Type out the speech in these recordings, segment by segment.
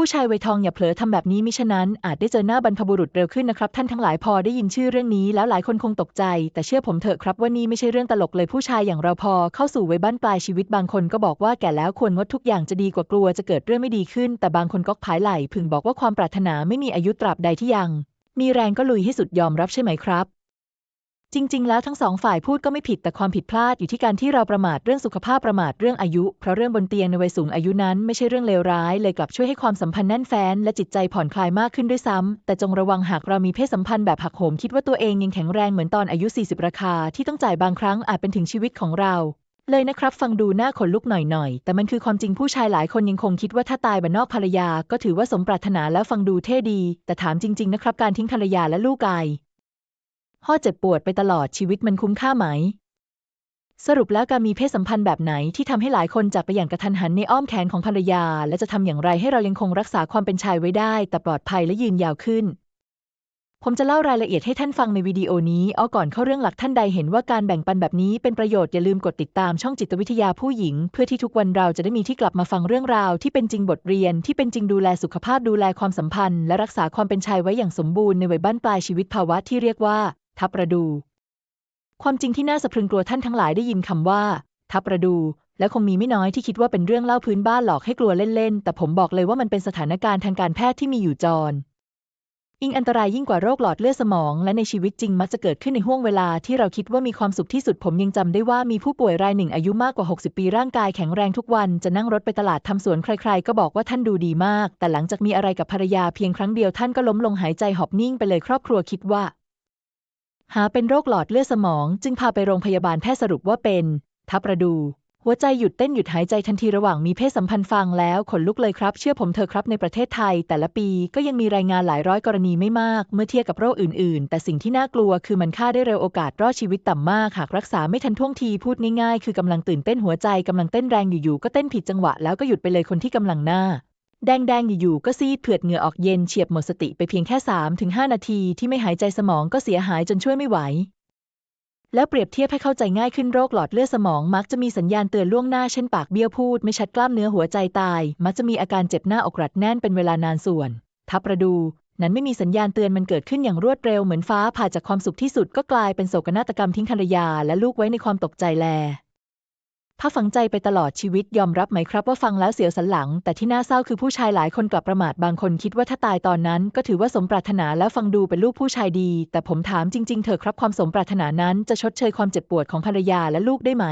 ผู้ชายวัยทองอย่าเผลอทำแบบนี้มิฉะนั้นอาจได้เจอหน้าบรรพบุรุษเร็วขึ้นนะครับท่านทั้งหลายพอได้ยินชื่อเรื่องนี้แล้วหลายคนคงตกใจ แต่เชื่อผมเถอะครับว่านี่ไม่ใช่เรื่องตลกเลยผู้ชายอย่างเราพอเข้าสู่วัยบ้านปลายชีวิตบางคนก็บอกว่าแก่แล้วควรงดทุกอย่างจะดีกว่ากลัวจะเกิดเรื่องไม่ดีขึ้น แต่บางคนก็ผายไหลพึงบอกว่าความปรารถนาไม่มีอายุตราบใดที่ยัง มีแรงก็ลุยให้สุดยอมรับใช่ไหมครับ จริง ๆ แล้วทั้งสองฝ่ายพูดก็ไม่ผิดแต่ความผิดพลาดอยู่ที่การที่เราประมาทเรื่องสุขภาพประมาทเรื่องอายุ เพราะเรื่องบนเตียงในวัยสูงอายุนั้นไม่ใช่เรื่องเลวร้าย เลยกลับช่วยให้ความสัมพันธ์แน่นแฟ้นและจิตใจผ่อนคลายมากขึ้นด้วยซ้ำแต่จงระวังหากเรามีเพศสัมพันธ์แบบหักโหมคิดว่าตัวเองยังแข็งแรงเหมือนตอนอายุ 40 ราคา ที่ต้องจ่ายบางครั้งอาจเป็นถึงชีวิตของเราเลยนะครับ ฟังดูหน้าขนลุกหน่อยๆ แต่มันคือความจริงผู้ชายหลายคนยังคงคิดว่าถ้าตายบนนอกภรรยา ก็ถือว่าสมปรารถนาแล้วฟังดูเท่ดี แต่ถามจริง ๆ นะครับ การทิ้งภรรยาและลูกไก พ่อเจ็บปวดไปตลอดชีวิตมันคุ้มค่าไหม สรุปแล้วการมีเพศสัมพันธ์แบบไหนที่ทำให้หลายคนจากไปอย่างกระทันหันในอ้อมแขนของภรรยา และจะทำอย่างไรให้เรายังคงรักษาความเป็นชายไว้ได้ แต่ปลอดภัยและยืนยาวขึ้นผมจะเล่ารายละเอียดให้ท่านฟังในวิดีโอนี้ เอาก่อนเข้าเรื่องหลักท่านใดเห็นว่าการแบ่งปันแบบนี้เป็นประโยชน์อย่าลืมกดติดตามช่องจิตวิทยาผู้หญิง เพื่อที่ทุกวันเราจะได้มีที่กลับมาฟังเรื่องราวที่เป็นจริงบทเรียนที่เป็นจริงดูแลสุขภาพดูแลความสัมพันธ์ และรักษาความเป็นชายไว้อย่างสมบูรณ์ในวัยบ้านปลายชีวิตภาวะที่เรียกว่า ทับประดู ความจริงที่น่าสะพรึงกลัวท่านทั้งหลายได้ยินคำว่า ทับประดูและคงมีไม่น้อยที่คิดว่าเป็นเรื่องเล่าพื้นบ้านหลอกให้กลัวเล่นๆ แต่ผมบอกเลยว่ามันเป็นสถานการณ์ทางการแพทย์ที่มีอยู่จร อิงอันตรายยิ่งกว่าโรคหลอดเลือดสมอง และในชีวิตจริงมักจะเกิดขึ้นในห่วงเวลาที่เราคิดว่ามีความสุขที่สุดผมยังจำได้ว่ามีผู้ป่วยรายหนึ่งอายุมากกว่า 60 ปีร่างกายแข็งแรงทุกวันจะนั่งรถไปตลาดทำสวนใคร ๆ ก็บอกว่าท่านดูดีมาก แต่หลังจากมีอะไรกับภรรยาเพียงครั้งเดียวท่านก็ล้มลงหายใจหอบนิ่งไปเลยครอบครัวคิดว่า หาเป็นโรคหลอดเลือดสมอง จึงพาไปโรงพยาบาลแพทย์สรุปว่าเป็นทับประดู หัวใจหยุดเต้นหยุดหายใจทันทีระหว่างมีเพศสัมพันธ์ฟังแล้วขนลุกเลยครับ เชื่อผมเธอครับในประเทศไทย แต่ละปีก็ยังมีรายงานหลายร้อยกรณีไม่มาก เมื่อเทียบกับโรคอื่น ๆ แต่สิ่งที่น่ากลัวคือมันฆ่าได้เร็วโอกาสรอดชีวิตต่ำมากหากรักษาไม่ทันท่วงทีพูดง่ายๆคือกำลังตื่นเต้นหัวใจกำลังเต้นแรงอยู่ๆก็เต้นผิดจังหวะแล้วก็หยุดไปเลยคนที่กำลังหน้า แดงๆอยู่ๆก็ซีดเผือดเหงื่อออกเย็นเฉียบหมดสติไปเพียงแค่ 3-5 นาทีที่ไม่หายใจสมองก็เสียหายจนช่วยไม่ไหว แล้วเปรียบเทียบให้เข้าใจง่ายขึ้นโรคหลอดเลือดสมองมักจะมีสัญญาณเตือนล่วงหน้าเช่นปากเบี้ยวพูดไม่ชัดกล้ามเนื้อหัวใจตาย มักจะมีอาการเจ็บหน้าอกรัดแน่นเป็นเวลานานส่วน ทับประดู นั้นไม่มีสัญญาณเตือนมันเกิดขึ้นอย่างรวดเร็วเหมือนฟ้าผ่าจากความสุขที่สุดก็กลายเป็นโศกนาฏกรรมทิ้งภรรยาและลูกไว้ในความตกใจแล ถ้าฝังใจไปตลอดชีวิตยอมรับไหมครับว่าฟังแล้วเสียวสันหลัง แต่ที่น่าเศร้าคือผู้ชายหลายคนกลับประมาทบางคนคิดว่าถ้าตายตอนนั้น ก็ถือว่าสมปรารถนาแล้วฟังดูเป็นลูกผู้ชายดี แต่ผมถามจริง ๆเถอครับความสมปรารถนานั้นจะชดเชยความเจ็บปวดของภรรยาและลูกได้ไหม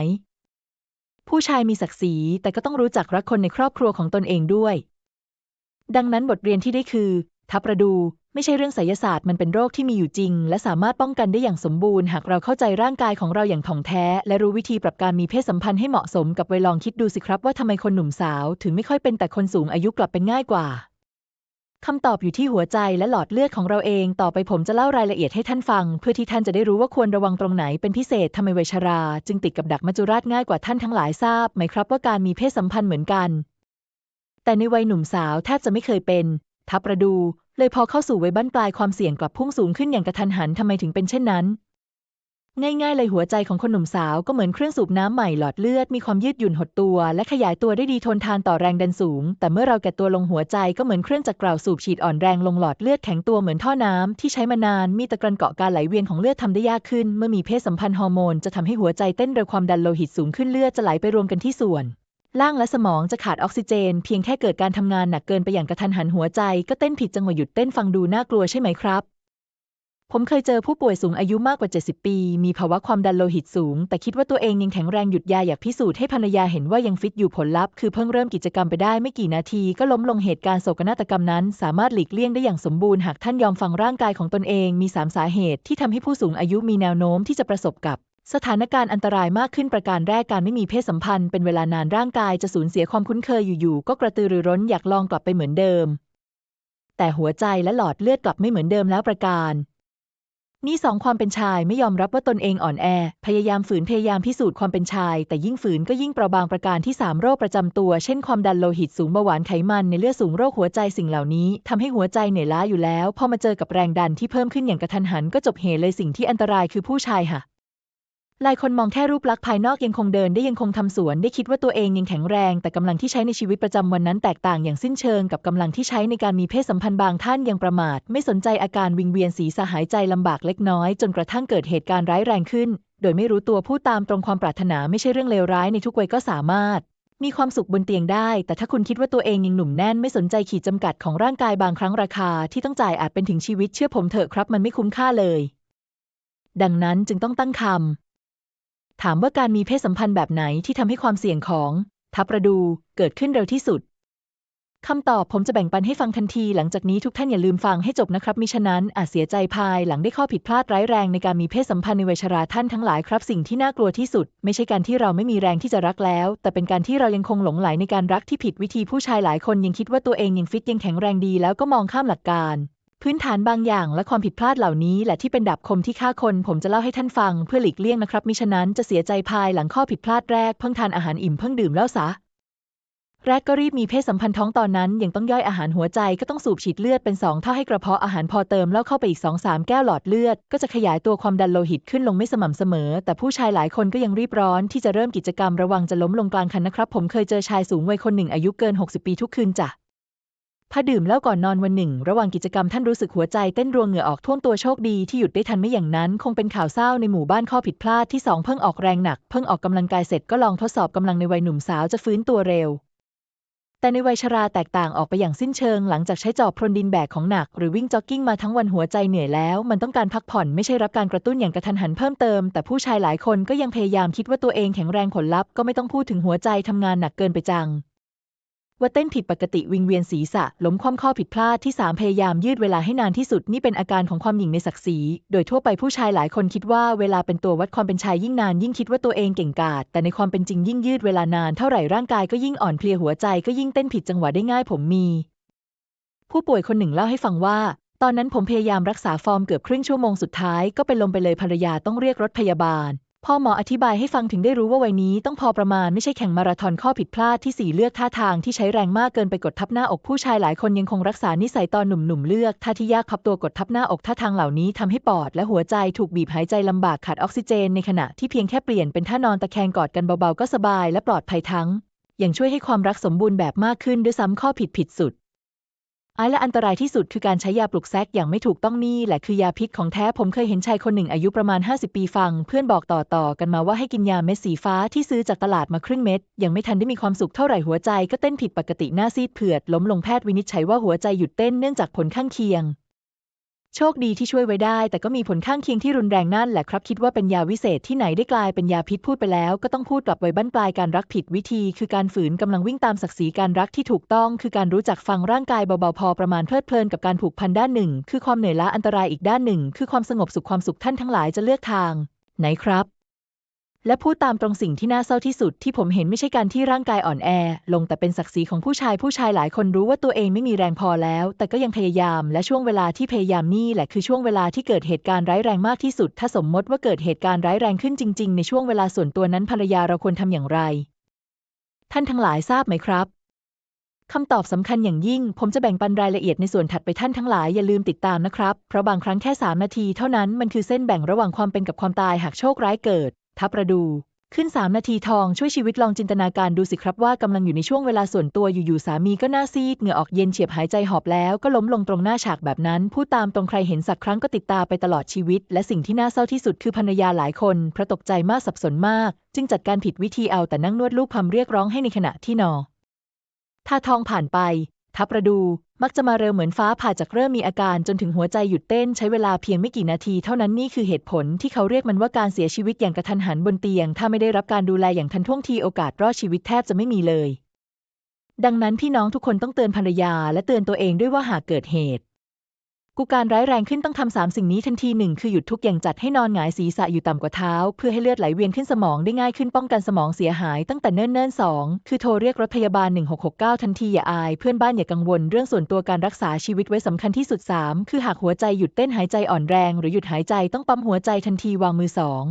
ผู้ชายมีศักดิ์ศรีแต่ก็ต้องรู้จักรักคนในครอบครัวของตนเองด้วย ดังนั้นบทเรียนที่ได้คือ ทับประดู ไม่ใช่เรื่องไสยศาสตร์มันเป็นโรคที่มีอยู่จริง และสามารถป้องกันได้อย่างสมบูรณ์หากเราเข้าใจร่างกายของเราอย่างถ่องแท้ และรู้วิธีปรับการมีเพศสัมพันธ์ให้เหมาะสมกับวัยลองคิดดูสิครับว่าทำไมคนหนุ่มสาว ถึงไม่ค่อยเป็นแต่คนสูงอายุกลับเป็นง่ายกว่าคำตอบอยู่ที่หัวใจและหลอดเลือดของเราเอง ต่อไปผมจะเล่ารายละเอียดให้ท่านฟัง เพื่อที่ท่านจะได้รู้ว่าควรระวังตรงไหนเป็นพิเศษทำไมวัยชรา จึงติดกับดักมัจจุราชง่ายกว่าท่านทั้งหลายทราบไหมครับว่าการมีเพศสัมพันธ์เหมือนกัน แต่ในวัยหนุ่มสาวแทบจะไม่เคยเป็น ทับประดูเลยพอเข้าสู่วัยบั้นปลายความเสี่ยงกลับพุ่งสูงขึ้นอย่างกระทันหันทำไมถึงเป็นเช่นนั้น ง่ายๆเลยหัวใจของคนหนุ่มสาวก็เหมือนเครื่องสูบน้ำใหม่หลอดเลือดมีความยืดหยุ่นหดตัว และขยายตัวได้ดีทนทานต่อแรงดันสูง แต่เมื่อเราแก่ตัวลงหัวใจก็เหมือนเครื่องจักรกล่าวสูบฉีดอ่อนแรงลงหลอดเลือดแข็งตัวเหมือนท่อน้ำที่ใช้มานานมีตะกรันเกาะการไหลเวียนของเลือดทำได้ยากขึ้น เมื่อมีเพศสัมพันธ์ฮอร์โมนจะทำให้หัวใจเต้นเร็วความดันโลหิตสูงขึ้นเลือดจะไหลไปรวมกันที่ส่วน ล่างและสมองจะขาดออกซิเจน เพียงแค่เกิดการทำงานหนักเกินไปอย่างกระทันหันหัวใจ ก็เต้นผิดจังหวะหยุดเต้นฟังดูน่ากลัวใช่ไหมครับ ผมเคยเจอผู้ป่วยสูงอายุมากกว่า 70 ปี มีภาวะความดันโลหิตสูง แต่คิดว่าตัวเองยังแข็งแรงหยุดยาอยากพิสูจน์ให้ภรรยาเห็นว่ายังฟิตอยู่ผลลัพธ์คือเพิ่งเริ่มกิจกรรมไปได้ไม่กี่นาทีก็ล้มลงเหตุการณ์โศกนาฏกรรมนั้น สามารถหลีกเลี่ยงได้อย่างสมบูรณ์หากท่านยอมฟังร่างกายของตนเองมีสามสาเหตุที่ทำให้ผู้สูงอายุมีแนวโน้มที่จะประสบกับ สถานการณ์อันตรายมากขึ้นประการแรกการไม่มีเพศสัมพันธ์เป็นเวลานานร่างกายจะสูญเสียความคุ้นเคยอยู่ๆก็กระตือรือร้นอยากลองกลับไปเหมือนเดิม แต่หัวใจและหลอดเลือดกลับไม่เหมือนเดิมแล้วประการ นี่สองความเป็นชายไม่ยอมรับว่าตนเองอ่อนแอ พยายามฝืนพยายามพิสูจน์ความเป็นชาย แต่ยิ่งฝืนก็ยิ่งเปราะบางประการที่3โรคประจำตัว เช่นความดันโลหิตสูงเบาหวานไขมันในเลือดสูงโรคหัวใจสิ่งเหล่านี้ทำให้หัวใจเหนื่อยล้าอยู่แล้วพอมาเจอกับแรงดันที่เพิ่มขึ้นอย่างกระทันหันก็จบเหตุเลยสิ่งที่อันตรายคือผู้ชายค่ะ หลายคนมองแค่รูปลักษณ์ภายนอกยังคงเดินได้ยังคงทำสวนได้คิดว่าตัวเองยังแข็งแรง แต่กำลังที่ใช้ในชีวิตประจำวันนั้นแตกต่างอย่างสิ้นเชิงกับกำลังที่ใช้ในการมีเพศสัมพันธ์บางท่านยังประมาท ไม่สนใจอาการวิงเวียนศีรษะหายใจลำบากเล็กน้อย จนกระทั่งเกิดเหตุการณ์ร้ายแรงขึ้น โดยไม่รู้ตัวผู้ตามตรงความปรารถนาไม่ใช่เรื่องเลวร้ายในทุกวัยก็สามารถ มีความสุขบนเตียงได้ แต่ถ้าคุณคิดว่าตัวเองยังหนุ่มแน่นไม่สนใจขีดจำกัดของร่างกายบางครั้งราคา ที่ต้องจ่ายอาจเป็นถึงชีวิตเชื่อผมเถอะครับ มันไม่คุ้มค่าเลย ดังนั้นจึงต้องตั้งคำ ถามว่าการมีเพศสัมพันธ์แบบไหนที่ทำให้ความเสี่ยงของ ทับประดูเกิดขึ้นเร็วที่สุดคำตอบผมจะแบ่งปันให้ฟังทันที หลังจากนี้ทุกท่านอย่าลืมฟังให้จบนะครับมิฉะนั้นอาจเสียใจภายหลังได้ข้อผิดพลาดร้ายแรงในการมีเพศสัมพันธ์ในวัยชราท่านทั้งหลายครับ สิ่งที่น่ากลัวที่สุด ไม่ใช่การที่เราไม่มีแรงที่จะรักแล้ว แต่เป็นการที่เรายังคงหลงไหลในการรักที่ผิดวิธีผู้ชายหลายคนยังคิดว่าตัวเองยังฟิตยังแข็งแรงดีแล้วก็มองข้ามหลักการ พื้นฐานบางอย่างและความผิดพลาดเหล่านี้แหละที่เป็นดาบคมที่ฆ่าคน ผมจะเล่าให้ท่านฟังเพื่อหลีกเลี่ยงนะครับ มิฉะนั้นจะเสียใจภายหลังข้อผิดพลาดแรก เพิ่งทานอาหารอิ่มเพิ่งดื่มเหล้าซะแรกก็รีบมีเพศสัมพันธ์ท้องตอนนั้น ยังต้องย่อยอาหารหัวใจก็ต้องสูบฉีดเลือดเป็นสองเท่าให้กระเพาะอาหารพอเติมแล้วเข้าไปอีกสองสามแก้วหลอดเลือด ก็จะขยายตัวความดันโลหิตขึ้นลงไม่สม่ำเสมอ แต่ผู้ชายหลายคนก็ยังรีบร้อนที่จะเริ่มกิจกรรมระวังจะล้มลงกลางคันนะครับ ผมเคยเจอชายสูงวัยคนหนึ่งอายุเกิน 60 ปีทุกคืนจ้ะ ถ้าดื่มแล้วก่อนนอนวันหนึ่ง ระหว่างกิจกรรมท่านรู้สึกหัวใจเต้นรัวเหงื่อออกท่วมตัวโชคดีที่หยุดได้ทันไม่อย่างนั้น คงเป็นข่าวเศร้าในหมู่บ้านข้อผิดพลาดที่สองเพิ่งออกแรงหนัก เพิ่งออกกำลังกายเสร็จก็ลองทดสอบกำลังในวัยหนุ่มสาวจะฟื้นตัวเร็ว แต่ในวัยชราแตกต่างออกไปอย่างสิ้นเชิง หลังจากใช้จอบพรนดินแบกของหนัก หรือวิ่งจ็อกกิ้งมาทั้งวันหัวใจเหนื่อยแล้ว มันต้องการพักผ่อนไม่ใช่รับการกระตุ้นอย่างกระทันหันเพิ่มเติม แต่ผู้ชายหลายคนก็ยังพยายามคิดว่าตัวเองแข็งแรงผลลัพธ์ก็ไม่ต้องพูดถึงหัวใจทำงานหนักเกินไปจัง ว่าเต้นผิดปกติวิงเวียนศีรษะล้มคว่ำข้อผิดพลาดที่ 3 พยายามยืดเวลาให้นานที่สุดนี่เป็นอาการของความหยิ่งในศักดิ์ศรีโดยทั่วไปผู้ชายหลายคนคิดว่าเวลาเป็นตัววัดความเป็นชายยิ่งนานยิ่งคิดว่าตัวเองเก่งกาจแต่ในความเป็นจริงยิ่งยืดเวลานานเท่าไหร่ร่างกายก็ยิ่งอ่อนเพลียหัวใจก็ยิ่งเต้นผิดจังหวะได้ง่ายผมมี ผู้ป่วยคนหนึ่งเล่าให้ฟังว่าตอนนั้นผมพยายามรักษาฟอร์มเกือบครึ่งชั่วโมงสุดท้ายก็เป็นลมไปเลยภรรยาต้องเรียกรถพยาบาล พ่อหมออธิบายให้ฟังถึงได้รู้ว่าวัยนี้ต้องพอประมาณไม่ใช่แข่งมาราธอนข้อผิดพลาดที่สี่เลือกท่าทางที่ใช้แรงมากเกินไปกดทับหน้าอกผู้ชายหลายคนยังคงรักษานิสัยตอนหนุ่มๆเลือกท่าที่ยากพับตัวกดทับหน้าอกท่าทางเหล่านี้ทำให้ปอดและหัวใจถูกบีบหายใจลำบากขาดออกซิเจนในขณะที่เพียงแค่เปลี่ยนเป็นท่านอนตะแคงกอดกันเบาๆก็สบายและปลอดภัยทั้งยังช่วยให้ความรักสมบูรณ์แบบมากขึ้นด้วยซ้ำข้อผิดผิดสุด ไอ้และอันตรายที่สุดคือการใช้ยาปลุกแซกอย่างไม่ถูกต้องนี่แหละคือยาพิษของแท้ผมเคยเห็นชายคนหนึ่งอายุประมาณ 50 ปีฟัง เพื่อนบอกต่อๆกันมาว่าให้กินยาเม็ดสีฟ้าที่ซื้อจากตลาดมาครึ่งเม็ด ยังไม่ทันได้มีความสุขเท่าไหร่หัวใจก็เต้นผิดปกติหน้าซีดเผือด ล้มลงแพทย์วินิจฉัยว่าหัวใจหยุดเต้นเนื่องจากผลข้างเคียง โชคดีที่ช่วยไว้ได้ แต่ก็มีผลข้างเคียงที่รุนแรงนั่นแหละครับ คิดว่าเป็นยาวิเศษที่ไหนได้กลายเป็นยาพิษพูดไปแล้ว ก็ต้องพูดกลับไว้บั้นปลายการรักผิดวิธี คือการฝืนกำลังวิ่งตามศักดิ์ศรีการรักที่ถูกต้อง คือการรู้จักฟังร่างกายเบาๆพอประมาณเพลิดเพลินกับการผูกพันด้านหนึ่ง คือความเหนื่อยล้าอันตรายอีกด้านหนึ่ง คือความสงบสุขความสุขท่านทั้งหลายจะเลือกทาง ไหนครับ และพูดตามตรงสิ่งที่น่าเศร้าที่สุดที่ผมเห็นไม่ใช่การที่ร่างกายอ่อนแอ ลงแต่เป็นศักดิ์ศรีของผู้ชายผู้ชายหลายคนรู้ว่าตัวเองไม่มีแรงพอแล้ว แต่ก็ยังพยายาม และช่วงเวลาที่พยายามนี่แหละคือช่วงเวลาที่เกิดเหตุการณ์ร้ายแรงมากที่สุด ถ้าสมมติว่าเกิดเหตุการณ์ร้ายแรงขึ้นจริง ๆ ในช่วงเวลาส่วนตัวนั้นภรรยาเราควรทำอย่างไร ท่านทั้งหลายทราบไหมครับคำตอบสำคัญอย่างยิ่ง ผมจะแบ่งปันรายละเอียดในส่วนถัดไปท่านทั้งหลายอย่าลืมติดตามนะครับ เพราะบางครั้งแค่ 3 นาทีเท่านั้นมันคือเส้นแบ่งระหว่างความเป็นกับความตายหากโชคร้ายเกิด ทับประดูขึ้น 3 นาทีทองช่วยชีวิตลองจินตนาการดูสิครับว่ากำลังอยู่ในช่วงเวลาส่วนตัวอยู่ๆสามีก็หน้าซีดเหงื่อออกเย็นเฉียบหายใจหอบแล้วก็ล้มลงตรงหน้าฉากแบบนั้นพูดตามตรงใครเห็นสักครั้งก็ติดตาไปตลอดชีวิต และสิ่งที่น่าเศร้าที่สุดคือภรรยาหลายคนพระตกใจมากสับสนมาก จึงจัดการผิดวิธีเอาแต่นั่งนวดลูกพำเรียกร้องให้ในขณะที่นอท่าทองผ่านไป ทับประดูมักจะมาเร็วเหมือนฟ้าผ่าจากเริ่มมีอาการจนถึงหัวใจหยุดเต้นใช้เวลาเพียงไม่กี่นาทีเท่านั้นนี่คือเหตุผลที่เขาเรียกมันว่าการเสียชีวิตอย่างกระทันหันบนเตียง ถ้าไม่ได้รับการดูแลอย่างทันท่วงทีโอกาสรอดชีวิตแทบจะไม่มีเลย ดังนั้นพี่น้องทุกคนต้องเตือนภรรยาและเตือนตัวเองด้วยว่าหากเกิดเหตุ กูการร้ายแรงขึ้นต้องทำสามสิ่งนี้ทันทีหนึ่งคือหยุดทุกอย่างจัดให้นอนหงายศีรษะอยู่ต่ำกว่าเท้า เพื่อให้เลือดไหลเวียนขึ้นสมองได้ง่ายขึ้นป้องกันสมองเสียหายตั้งแต่เนิ่นๆสองคือโทรเรียกรถพยาบาล 1669 ทันทีอย่าอาย เพื่อนบ้านอย่ากังวล เรื่องส่วนตัวการรักษาชีวิตไว้สำคัญที่สุด 3 คือหากหัวใจหยุดเต้นหายใจอ่อนแรง หรือหยุดหายใจต้องปั๊มหัวใจทันทีวางมือสอง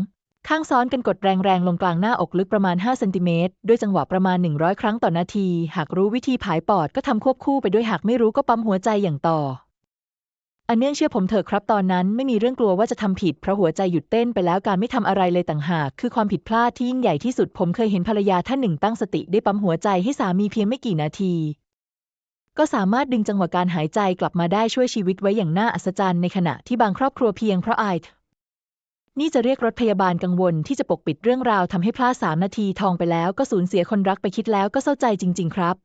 ข้างซ้อนกันกดแรงๆ ลงกลางหน้าอกลึกประมาณ 5 เซนติเมตร ด้วยจังหวะประมาณ 100 ครั้งต่อนาที หากรู้วิธีผายปอดก็ทำควบคู่ไปด้วยหากไม่รู้ก็ปั๊มหัวใจอย่างต่อ อันเนื่องเชื่อผมเถอะครับตอนนั้นไม่มีเรื่องกลัวว่าจะทำผิดเพราะหัวใจหยุดเต้นไปแล้วการไม่ทำอะไรเลยต่างหาก คือความผิดพลาดที่ยิ่งใหญ่ที่สุดผมเคยเห็นภรรยาท่านหนึ่งตั้งสติได้ปั๊มหัวใจให้สามีเพียงไม่กี่นาที ก็สามารถดึงจังหวะการหายใจกลับมาได้ช่วยชีวิตไว้อย่างน่าอัศจรรย์ในขณะที่บางครอบครัวเพียงเพราะอายนี่จะเรียกรถพยาบาลกังวลที่จะปกปิดเรื่องราวทำให้พลาดสามนาทีทองไปแล้วก็สูญเสียคนรักไปคิดแล้วก็เศร้าใจจริง ๆ ครับ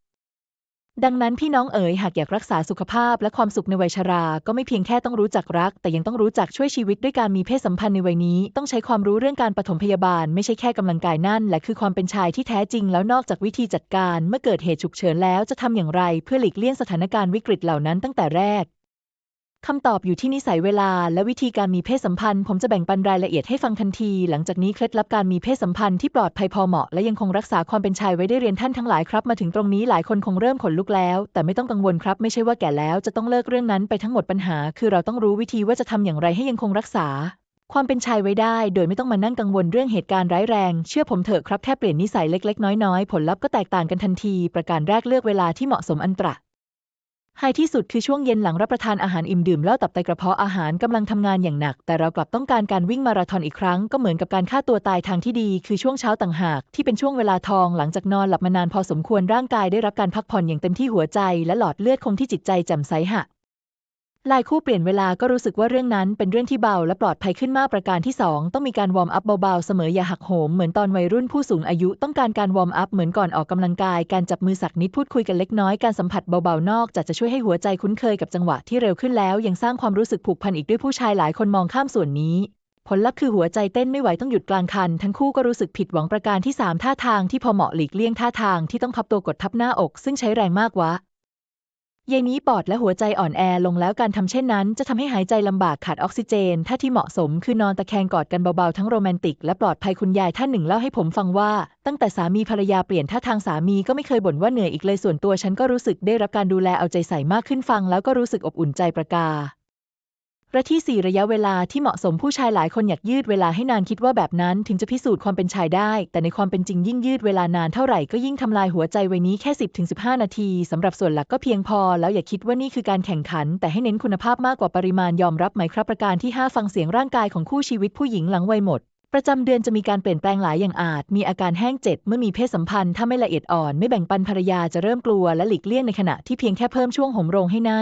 ดังนั้นพี่น้องเอ๋ยหากอยากรักษาสุขภาพและความสุขในวัยชรา ก็ไม่เพียงแค่ต้องรู้จักรัก แต่ยังต้องรู้จักช่วยชีวิตด้วยการมีเพศสัมพันธ์ในวัยนี้ ต้องใช้ความรู้เรื่องการปฐมพยาบาล ไม่ใช่แค่กำลังกายนั่นและคือความเป็นชายที่แท้จริง แล้วนอกจากวิธีจัดการ เมื่อเกิดเหตุฉุกเฉินแล้วจะทำอย่างไร เพื่อหลีกเลี่ยงสถานการณ์วิกฤตเหล่านั้นตั้งแต่แรก คำตอบอยู่ที่นิสัยเวลาและวิธีการมีเพศสัมพันธ์ ผมจะแบ่งปันรายละเอียดให้ฟังทันที หลังจากนี้เคล็ดลับการมีเพศสัมพันธ์ที่ปลอดภัยพอเหมาะและยังคงรักษาความเป็นชายไว้ได้เรียนท่านทั้งหลายครับ มาถึงตรงนี้หลายคนคงเริ่มขนลุกแล้ว แต่ไม่ต้องกังวลครับ ไม่ใช่ว่าแก่แล้วจะต้องเลิกเรื่องนั้นไปทั้งหมดปัญหา คือเราต้องรู้วิธีว่าจะทำอย่างไรให้ยังคงรักษา ความเป็นชายไว้ได้ โดยไม่ต้องมานั่งกังวลเรื่องเหตุการณ์ร้ายแรง เชื่อผมเถอะครับแค่เปลี่ยนนิสัยเล็ก ๆ น้อยๆผลลัพธ์ก็แตกต่างกันทันที ประการแรกเลือกเวลาที่เหมาะสมอันตร ไฮที่สุดคือช่วงเย็นหลังรับประทานอาหารอิ่มดื่มแล้วตับไตกระเพาะอาหารกำลังทำงานอย่างหนัก แต่เรากลับต้องการการวิ่งมาราธอนอีกครั้งก็เหมือนกับการฆ่าตัวตายทางที่ดี คือช่วงเช้าต่างหาก ที่เป็นช่วงเวลาทองหลังจากนอนหลับมานานพอสมควรร่างกายได้รับการพักผ่อนอย่างเต็มที่หัวใจ และหลอดเลือดคงที่จิตใจแจ่มใสหะ ลายคู่เปลี่ยนเวลาก็รู้สึกว่าเรื่องนั้นเป็นเรื่องที่เบาและปลอดภัยขึ้นมากประการที่ 2 ต้องมีการวอร์มอัพเบาๆ เสมออย่าหักโหม เหมือนตอนวัยรุ่นผู้สูงอายุต้องการการวอร์มอัพเหมือนก่อนออกกำลังกาย การจับมือสักนิดพูดคุยกันเล็กน้อยการสัมผัสเบาๆ นอกจากจะช่วยให้หัวใจคุ้นเคยกับจังหวะที่เร็วขึ้นแล้ว ยังสร้างความรู้สึกผูกพันอีกด้วยผู้ชายหลายคนมองข้ามส่วนนี้ ผลลัพธ์คือหัวใจเต้นไม่ไหวต้องหยุดกลางคัน ทั้งคู่ก็รู้สึกผิดหวังประการที่ 3 ท่าทางที่พอเหมาะหลีกเลี่ยงท่าทางที่ต้องพับตัวกดทับหน้าอก ซึ่งใช้แรงมากวะ ยายนี้ปอดและหัวใจอ่อนแอลงแล้วการทำเช่นนั้น จะทำให้หายใจลำบากขาดออกซิเจน ถ้าที่เหมาะสมคือนอนตะแคงกอดกันเบาๆทั้งโรแมนติกและปลอดภัยคุณยายท่านหนึ่งเล่าให้ผมฟังว่า ตั้งแต่สามีภรรยาเปลี่ยนท่าทางสามีก็ไม่เคยบ่นว่าเหนื่อยอีกเลยส่วนตัวฉันก็รู้สึกได้รับการดูแลเอาใจใส่มากขึ้นฟังแล้วก็รู้สึกอบอุ่นใจประกา ระที่ 4 ระยะเวลาที่เหมาะสมผู้ชายหลายคนอยากยืดเวลาให้นานคิดว่าแบบนั้นถึงจะพิสูจน์ความเป็นชายได้ แต่ในความเป็นจริงยิ่งยืดเวลานานเท่าไหร่ก็ยิ่งทำลายหัวใจวัยนี้แค่ 10-15 นาทีสำหรับส่วนหลักก็เพียงพอ แล้วอย่าคิดว่านี่คือการแข่งขัน แต่ให้เน้นคุณภาพมากกว่าปริมาณยอมรับไหมครับประการที่ 5 ฟังเสียงร่างกายของคู่ชีวิตผู้หญิงหลังวัยหมดประจำเดือนจะมีการเปลี่ยนแปลงหลายอย่างอาจ มีอาการแห้งเจ็บ เมื่อมีเพศสัมพันธ์ถ้าไม่ละเอียดอ่อน ไม่แบ่งปันภรรยาจะเริ่มกลัวและหลีกเลี่ยงในขณะที่เพียงแค่เพิ่มช่วงห่มโรงให้ใน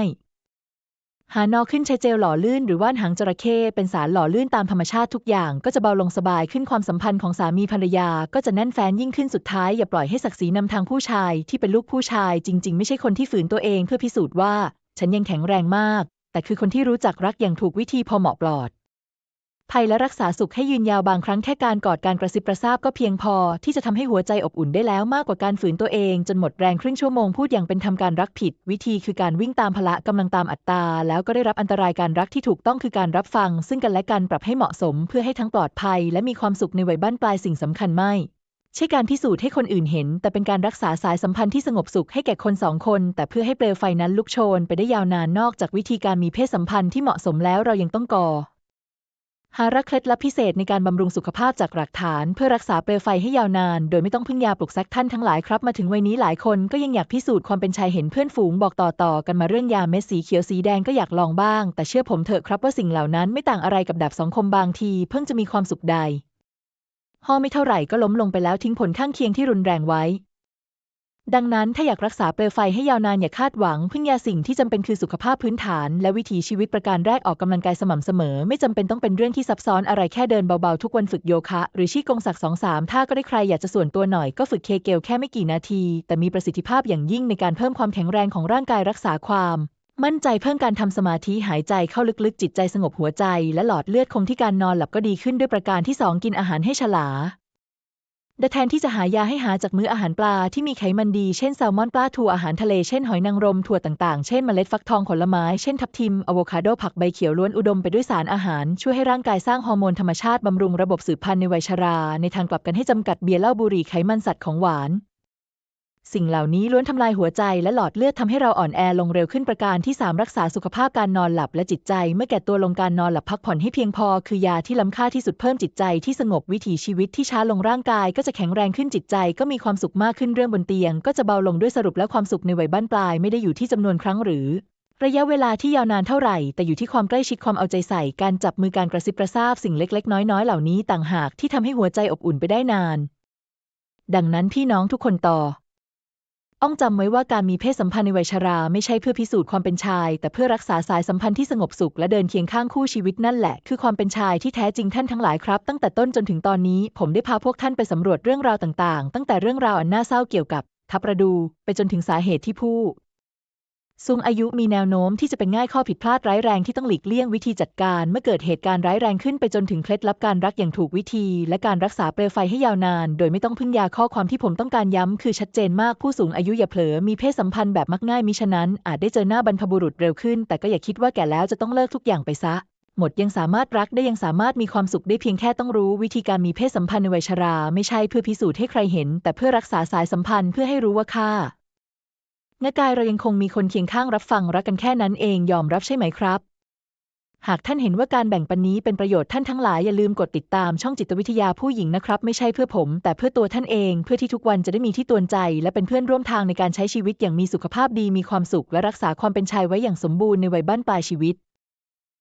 หานอขึ้นใช้เจลหล่อลื่นหรือว่านหางจระเข้เป็นสารหล่อลื่นตามธรรมชาติทุกอย่างก็จะเบาลงสบายขึ้นความสัมพันธ์ของสามีภรรยาก็จะแน่นแฟ้นยิ่งขึ้นสุดท้ายอย่าปล่อยให้ศักดิ์ศรีนำทางผู้ชายที่เป็นลูกผู้ชายจริง ๆ ไม่ใช่คนที่ฝืนตัวเองเพื่อพิสูจน์ว่า ฉันยังแข็งแรงมาก แต่คือคนที่รู้จักรักอย่างถูกวิธีพอเหมาะปลอด ภัยและรักษาสุขให้ยืนยาวบางครั้งแค่การกอดการกระซิบกระซาบก็เพียงพอ ที่จะทำให้หัวใจอบอุ่นได้แล้วมากกว่าการฝืนตัวเอง จนหมดแรงครึ่งชั่วโมงพูดอย่างเป็นทำการรักผิด วิธีคือการวิ่งตามพละกำลังตามอัตราแล้วก็ได้รับอันตรายการรักที่ถูกต้องคือการรับฟัง ซึ่งกันและกันปรับให้เหมาะสม เพื่อให้ทั้งปลอดภัย และมีความสุขในวัยบ้านปลายสิ่งสำคัญไม่ใช่การพิสูจน์ให้คนอื่นเห็น แต่เป็นการรักษาสายสัมพันธ์ที่สงบสุขให้แก่คนสองคน แต่เพื่อให้เปลวไฟนั้นลุกโชน ไปได้ยาวนานนอกจากวิธีการมีเพศสัมพันธ์ที่เหมาะสมแล้วเรายังต้องก่อ หารักเคล็ดลับพิเศษในการบำรุงสุขภาพจากหลักฐาน เพื่อรักษาเปลวไฟให้ยาวนาน โดยไม่ต้องพึ่งยาปลุกแซกท่านทั้งหลายครับ มาถึงวัยนี้หลายคนก็ยังอยากพิสูจน์ความเป็นชายเห็นเพื่อนฝูงบอกต่อๆ กันมาเรื่องยาเม็ดสีเขียวสีแดงก็อยากลองบ้าง แต่เชื่อผมเถอะครับว่าสิ่งเหล่านั้นไม่ต่างอะไรกับดาบสองคมบางที เพิ่งจะมีความสุขใดห่อไม่เท่าไหร่ก็ล้มลงไปแล้วทิ้งผลข้างเคียงที่รุนแรงไว้ ดังนั้นถ้าอยากรักษาเปลวไฟให้ยาวนานอย่าคาดหวัง พึ่งยาสิ่งที่จำเป็นคือสุขภาพพื้นฐาน และวิถีชีวิตประการแรกออกกำลังกายสม่ำเสมอ ไม่จำเป็นต้องเป็นเรื่องที่ซับซ้อนอะไรแค่เดินเบาๆ ทุกวันฝึกโยคะ หรือชี้กงศักดิ์สองสามถ้าก็ได้ใครอยากจะส่วนตัวหน่อยก็ฝึกเคเกลแค่ไม่กี่นาที แต่มีประสิทธิภาพอย่างยิ่งในการเพิ่มความแข็งแรงของร่างกายรักษาความ มั่นใจเพิ่มการทำสมาธิหายใจเข้าลึกๆ จิตใจสงบหัวใจ และหลอดเลือดคงที่การนอนหลับก็ดีขึ้นด้วยประการที่สองกินอาหารให้ฉลา แต่แทนที่จะหายาให้หาจากมื้ออาหารปลาที่มีไขมันดี เช่นแซลมอนปลาทูอาหารทะเล เช่นหอยนางรมถั่วต่างๆ เช่นเมล็ดฟักทองผลไม้ เช่นทับทิมอะโวคาโดผักใบเขียวล้วนอุดมไปด้วยสารอาหาร ช่วยให้ร่างกายสร้างฮอร์โมนธรรมชาติบำรุงระบบสืบพันธุ์ในวัยชรา ในทางกลับกันให้จำกัดเบียร์เหล้าบุหรี่ไขมันสัตว์ของหวาน สิ่งเหล่านี้ล้วนทำลายหัวใจและหลอดเลือดทำให้เราอ่อนแอลงเร็วขึ้นประการที่ 3 รักษาสุขภาพการนอนหลับและจิตใจ เมื่อแก่ตัวลงการนอนหลับพักผ่อนให้เพียงพอ คือยาที่ล้ำค่าที่สุดเพิ่มจิตใจที่สงบวิถีชีวิตที่ช้าลงร่างกาย ก็จะแข็งแรงขึ้นจิตใจ ก็มีความสุขมากขึ้นเรื่องบนเตียง ก็จะเบาลงด้วยสรุปและความสุขในวัยบ้านปลาย ไม่ได้อยู่ที่จำนวนครั้งหรือระยะเวลาที่ยาวนานเท่าไหร่ แต่อยู่ที่ความใกล้ชิดความเอาใจใส่ การจับมือการกระซิบกระซาบสิ่งเล็ก ๆ น้อย ๆ เหล่านี้ต่างหากที่ทำให้หัวใจอบอุ่นไปได้นาน ดังนั้นพี่น้องทุกคนต่อ อ้องจำไว้ว่าการมีเพศสัมพันธ์ในวัยชราไม่ใช่เพื่อพิสูจน์ความเป็นชาย แต่เพื่อรักษาสายสัมพันธ์ที่สงบสุขและเดินเคียงข้างคู่ชีวิตนั่นแหละ คือความเป็นชายที่แท้จริงท่านทั้งหลายครับ ตั้งแต่ต้นจนถึงตอนนี้ ผมได้พาพวกท่านไปสำรวจเรื่องราวต่างๆ ตั้งแต่เรื่องราวอันน่าเศร้าเกี่ยวกับ ทับประดู ไปจนถึงสาเหตุที่ผู้ สูงอายุมีแนวโน้มที่จะเป็นง่ายข้อผิดพลาดร้ายแรงที่ต้องหลีกเลี่ยงวิธีจัดการ เมื่อเกิดเหตุการณ์ร้ายแรงขึ้นไปจนถึงเคล็ดลับการรักอย่างถูกวิธี และการรักษาเปลวไฟให้ยาวนาน โดยไม่ต้องพึ่งยาข้อความที่ผมต้องการย้ำคือชัดเจนมากผู้สูงอายุอย่าเผลอมีเพศสัมพันธ์แบบมักง่ายมิฉะนั้น อาจได้เจอหน้าบรรพบุรุษเร็วขึ้น แต่ก็อย่าคิดว่าแก่แล้วจะต้องเลิกทุกอย่างไปซะหมดยังสามารถรักได้ยังสามารถมีความสุขได้เพียงแค่ต้องรู้วิธีการมีเพศสัมพันธ์ในวัยชรา ไม่ใช่เพื่อพิสูจน์ให้ใครเห็น แต่เพื่อรักษาสายสัมพันธ์เพื่อให้รู้ว่าค่า งากายเรายังคงมีคนเคียงข้างรับฟังรักกันแค่นั้นเองยอมรับใช่ไหมครับ หากท่านเห็นว่าการแบ่งปันนี้เป็นประโยชน์ท่านทั้งหลายอย่าลืมกดติดตามช่องจิตวิทยาผู้หญิงนะครับ ไม่ใช่เพื่อผม แต่เพื่อตัวท่านเองเพื่อที่ทุกวันจะได้มีที่ตวนใจ และเป็นเพื่อนร่วมทางในการใช้ชีวิตอย่างมีสุขภาพดีมีความสุข และรักษาความเป็นชายไว้อย่างสมบูรณ์ในวัยบ้านปลายชีวิต